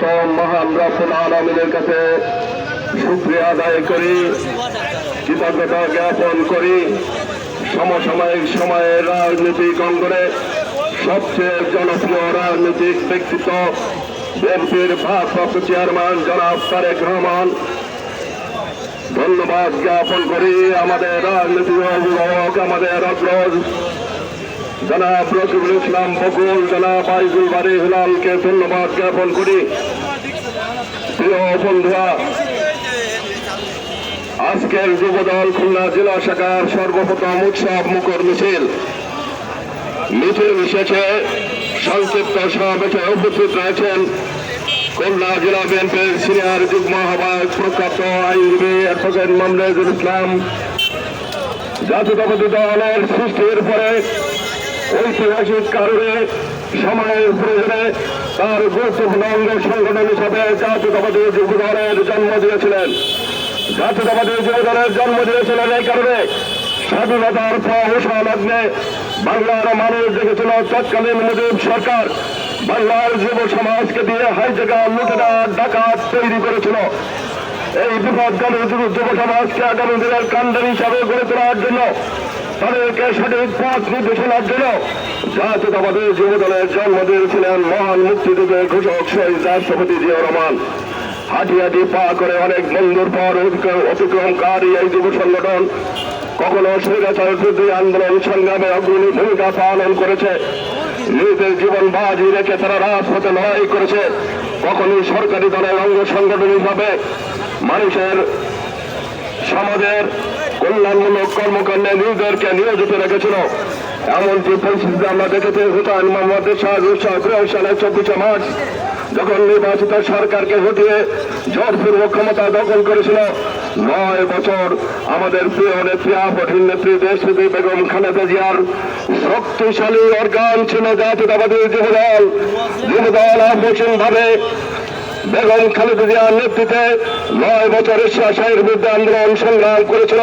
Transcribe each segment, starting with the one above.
সর্বপ্রথম মহান রব্বুল আলমিনের কাছে শুক্রিয়া আদায় করি, কৃতজ্ঞতা জ্ঞাপন করি। সমসাময়িক সময়ের রাজনৈতিক অঙ্গনে সবচেয়ে জনপ্রিয় রাজনৈতিক ব্যক্তিত্ব বিএনপির ভারপ্রাপ্ত চেয়ারম্যান জনাব তারেক রহমান। ধন্যবাদ জ্ঞাপন করি, আমাদের রাজনীতি অভিভাবক, আমাদের অগ্রজ জনাব ইসলাম বকুল, জনাব আইজুল বাড়ি হিলালকে ধন্যবাদ জ্ঞাপন করি। প্রিয় বন্ধুরা, আজকের যুবদল খুলনা জেলা শাখার সর্বপ্রথম উৎসব মুখর মিছিল। মিছিল মিশেছে সংক্ষিপ্ত সমাবেশে উপস্থিত রয়েছেন খুলনা জেলা বিএনপির সিনিয়র যুগ্ম আহ্বায়ক, প্রখ্যাত আইনজীবী অ্যাডভোকেট মামলেজুল ইসলাম। জাতীয়তাবাদী দলের সৃষ্টির পরে ঐতিহাসিক কারণে সময়ের প্রয়োজনে তার গুরুত্বপূর্ণ সংগঠন হিসাবে জাতীয়তাবাদী যুব দলের জন্ম দিয়েছিলেন। জাতীয়তাবাদী যুব দলের জন্ম দিয়েছিলেন এই কারণে স্বাধীনতার প্রহসা বাংলার মানুষ দেখেছিল তৎকালীন মুজিব সরকার বাংলার যুব সমাজকে দিয়ে হাইজাগা লুটেরা ডাকাত তৈরি করেছিল। এই বিপদগামী যুব সমাজকে আগামী দিনের কান্ডার হিসাবে গড়ে তোলার জন্য তাদেরকে সঠিক পথ নির্দেশনার জন্য জাতীয়তাবাদী যুব দলের জন্ম দিয়েছিলেন মহান মুক্তিযুদ্ধের ঘোষক শহীদ রাষ্ট্রপতি জিয়া রহমান। হাঁটি হাঁটি পা করে অনেক বন্ধুর পর অতিক্রম- অতিক্রমকারী এই যুব সংগঠন কখনো স্বৈরাচার বিরোধী আন্দোলন সংগ্রামে অগ্রণী ভূমিকা পালন করেছে। নিজেদের জীবন বাজি রেখে তারা রাজপথে লড়াই করেছে। কখনো সরকারি দলের অঙ্গ সংগঠন হিসাবে মানুষের, সমাজের কল্যাণমূলক কর্মকাণ্ডে নিজেদেরকে নিয়োজিত রেখেছিল। এমনকি পরিস্থিতি আমরা দেখেছি, হুতায়ন মোহাম্মদ শাহ সালে চব্বিশে মার্চ যখন নির্বাচিত সরকারকে হটিয়ে জোরপূর্বক ক্ষমতা দখল করেছিল। নয় বছর আমাদের প্রিয় নেত্রী আপঠিন নেত্রী দেশনেত্রী বেগম খালেদা জিয়ার শক্তিশালী অর্গান ছিল জাতীয়তাবাদী যুবদল। যুবদল ভাবে বেগম খালেদা জিয়ার নেতৃত্বে নয় বছরের শাসনের বিরুদ্ধে আন্দোলন সংগ্রাম করেছিল।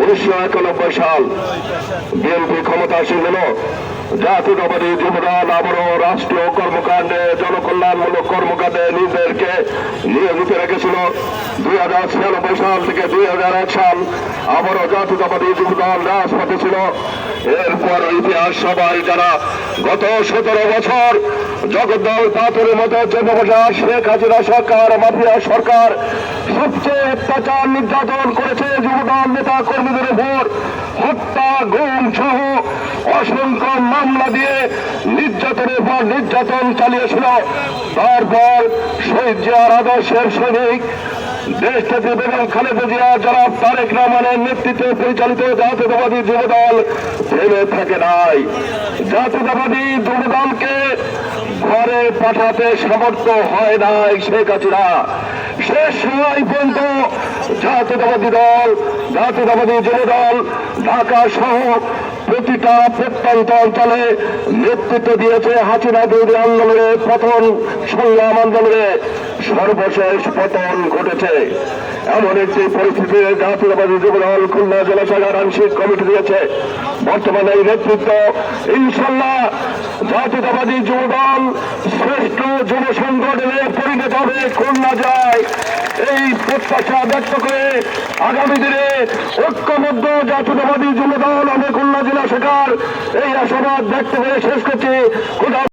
উনিশশো একানব্বই সাল বিএনপি ক্ষমতাসীন হল। জাতীয়তাবাদী যুবদল আবারও রাষ্ট্রীয় কর্মকাণ্ডে জনকল্যাণমূলক কর্মকাণ্ডে নিজেদেরকে নিয়োজিত রেখেছিল। দুই হাজার ছিয়ানব্বই সাল থেকে দুই হাজার এক সাল আবারও জাতীয়তাবাদী যুবদল রাজপথে ছিল। এরপর ইতিহাস সবাই যারা গত সতেরো বছর জগদ্দল পাথরের মতো চেপে শেখ হাসিনা সরকার, মাফিয়া সরকার, সবচেয়ে অত্যাচার নির্যাতন করেছে যুবদল নেতা কর্মীদের উপর। হত্যা, গুম সহ অসংখ্য মামলা দিয়ে নির্যাতনের পর নির্যাতন চালিয়েছিল। তারপর শহীদ জিয়ার আদর্শের সৈনিক দেশ থেকে বেগম খালেদা জিয়া যারা তারেক রহমানের নেতৃত্বে পরিচালিত জাতীয়তাবাদী যুবদল থেমে থাকে নাই জাতীয়তাবাদী যুবদলকে ঘরে পাঠাতে সামর্থ্য হয় নাই শেখ হাসিনা শেষ সময় পর্যন্ত জাতীয়তাবাদী দল, জাতীয়তাবাদী যুবদল ঢাকা সহ প্রতিটা প্রত্যন্ত অঞ্চলে নেতৃত্ব দিয়েছে হাসিনা বিরোধী আন্দোলনে পতন সংগ্রাম আন্দোলনে। সর্বশেষ পতন ঘটেছে। এমন একটি পরিস্থিতিতে জাতীয়তাবাদী যুবদল খুলনা জেলা আংশিক কমিটি দিয়েছে। বর্তমানে এই নেতৃত্ব ইনশাল্লাহ জাতীয়তাবাদী যুবদল শ্রেষ্ঠ যুব সংগঠনে পরিণত হবে। খুলনা যায়। এই প্রত্যাশা ব্যক্ত করে আগামী দিনে ঐক্যবদ্ধ জাতীয়তাবাদী যুবদল আমি খুলনা জেলা শাখার এই আশাবাদ ব্যক্ত করে শেষ করছি।